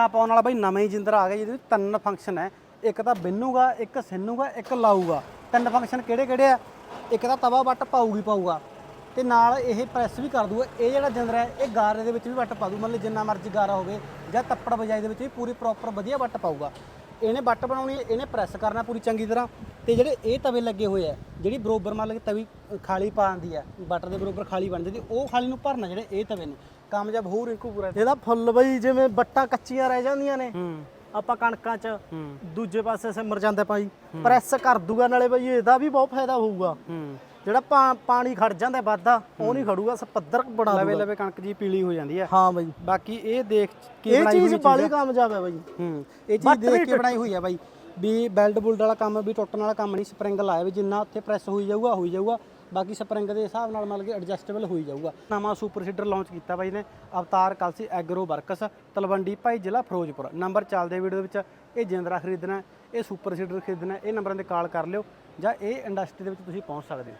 ਬੱਟਾ ਪਾਉਣ ਵਾਲਾ ਬਾਈ ਨਵਾਂ ਹੀ ਜਿੰਦਰਾ ਆ ਗਿਆ ਜਿਹਦੇ ਵਿੱਚ ਤਿੰਨ ਫੰਕਸ਼ਨ ਹੈ। ਇੱਕ ਤਾਂ ਬਿੰਨੂਗਾ, ਇੱਕ ਸਿੰਨੂਗਾ, ਇੱਕ ਲਾਊਗਾ। ਤਿੰਨ ਫੰਕਸ਼ਨ ਕਿਹੜੇ ਕਿਹੜੇ ਆ? ਇੱਕ ਤਾਂ ਤਵਾ ਵੱਟ ਪਾਊਗੀ ਪਾਊਗਾ। ਤੇ ਨਾਲ ਇਹ ਪ੍ਰੈਸ ਵੀ ਕਰ ਦੂਗਾ। ਇਹ ਜਿਹੜਾ ਜਿੰਦਰਾ ਹੈ, ਇਹ ਗਾਰੇ ਦੇ ਵਿੱਚ ਵੀ ਵੱਟ ਪਾ ਦੂ। ਮਤਲਬ ਜਿੰਨਾ ਮਰਜ਼ੀ ਗਾਰਾ ਹੋਵੇ ਜਾਂ ਤੱਪੜ ਬਜਾਈ ਦੇ ਵਿੱਚ ਵੀ ਪੂਰੀ ਪ੍ਰੋਪਰ ਵਧੀਆ ਵੱਟ ਪਾਊਗਾ। ਇਹਨੇ ਵੱਟ ਬਣਾਉਣੀ ਹੈ, ਇਹਨੇ ਪ੍ਰੈਸ ਕਰਨਾ ਪੂਰੀ ਚੰਗੀ ਤਰ੍ਹਾਂ। ਤੇ ਜਿਹੜੇ ਇਹ ਤਵੇ ਲੱਗੇ ਹੋਏ ਆ ਜਿਹੜੀ ਬਰੋਬਰ ਮੰਨ ਲਓ ਕਿ ਤਵੀ ਖਾਲੀ ਪਾ ਆਂਦੀ ਹੈ ਬਟਰ ਦੇ ਬਰੋਬਰ ਖਾਲੀ ਬਣ ਜਾਂਦੀ ਉਹ ਖਾਲੀ ਨੂੰ ਭਰਨਾ ਜਿਹੜੇ ਇਹ ਤਵੇ ਨੇ। ਕਾਮਯਾਬ ਹੋ ਰਿੰਕੂ ਪੂਰਾ ਇਹਦਾ ਫੁੱਲ ਬਈ ਜਿਵੇਂ ਬੱਟਾਂ ਕੱਚੀਆਂ ਰਹਿ ਜਾਂਦੀਆਂ ਨੇ ਹੂੰ। ਆਪਾਂ ਕਣਕਾਂ 'ਚ ਹੂੰ। ਦੂਜੇ ਪਾਸੇ ਸਿਮਰ ਜਾਂਦਾ ਭਾਈ। ਪ੍ਰੈਸ ਕਰ ਦੂਗਾ ਨਾਲੇ ਬਈ ਇਹਦਾ ਵੀ ਬਹੁਤ ਫਾਇਦਾ ਹੋਊਗਾ। ਹੂੰ। ਜਿਹੜਾ ਪਾ- ਪਾਣੀ ਖੜ ਜਾਂਦਾ ਵਾਧਾ ਉਹ ਨਹੀਂ ਖੜੂਗਾ ਪੱਧਰ ਬਣਾ ਲਵੇ ਦੂਗਾ ਲਵੇ ਕਣਕ ਜੀ ਪੀਲੀ ਹੋ ਜਾਂਦੀ ਹੈ। ਹਾਂ ਬਈ। ਬਾਕੀ ਇਹ ਦੇਖ ਕੇ ਇਹ ਬਣਾਈ ਚੀਜ਼ ਬਾਲੀ ਕਾਮਯਾਬ ਹੈ ਬਈ। ਹੂੰ ਇਹ ਚੀਜ਼ ਬੱਟ ਦੇਖ ਕੇ ਬਣਾਈ ਹੋਈ ਆ ਬਾਈ। ਵੀ ਬੈਲਟ ਬੁਲਟ ਵਾਲਾ ਕੰਮ ਵੀ ਟੁੱਟਣ ਵਾਲਾ ਕੰਮ ਨਹੀਂ ਸਪਰਿੰਗ ਲਾਇਆ ਵੀ ਜਿੰਨਾ ਉੱਥੇ ਪ੍ਰੈਸ ਹੋਈ ਜਾਊਗਾ ਹੋਈ ਜਾਊਗਾ। ਬਾਕੀ ਸਪਰਿੰਗ ਦੇ ਹਿਸਾਬ ਨਾਲ ਮਤਲਬ ਕਿ ਐਡਜਸਟੇਬਲ ਹੋਈ ਜਾਊਗਾ। ਨਵਾਂ ਸੁਪਰ ਸੀਡਰ ਲਾਂਚ ਕੀਤਾ ਬਾਈ ਨੇ ਅਵਤਾਰ ਕਲਸੀ ਐਗਰੋ ਵਰਕਸ ਤਲਵੰਡੀ ਭਾਈ ਜ਼ਿਲ੍ਹਾ ਫਿਰੋਜ਼ਪੁਰ। ਨੰਬਰ ਚੱਲਦੇ ਵੀਡੀਓ ਦੇ ਵਿੱਚ ਇਹ ਜਿੰਦਰਾ ਖਰੀਦਣਾ ਹੈ, ਇਹ ਸੁਪਰ ਸੀਡਰ ਖਰੀਦਣਾ ਹੈ, ਇਹ ਨੰਬਰਾਂ ਤੇ ਕਾਲ ਕਰ ਲਿਓ ਜਾਂ ਇਹ ਇੰਡਸਟਰੀ ਦੇ ਵਿੱਚ ਤੁਸੀਂ ਪਹੁੰਚ ਸਕਦੇ ਹੋ।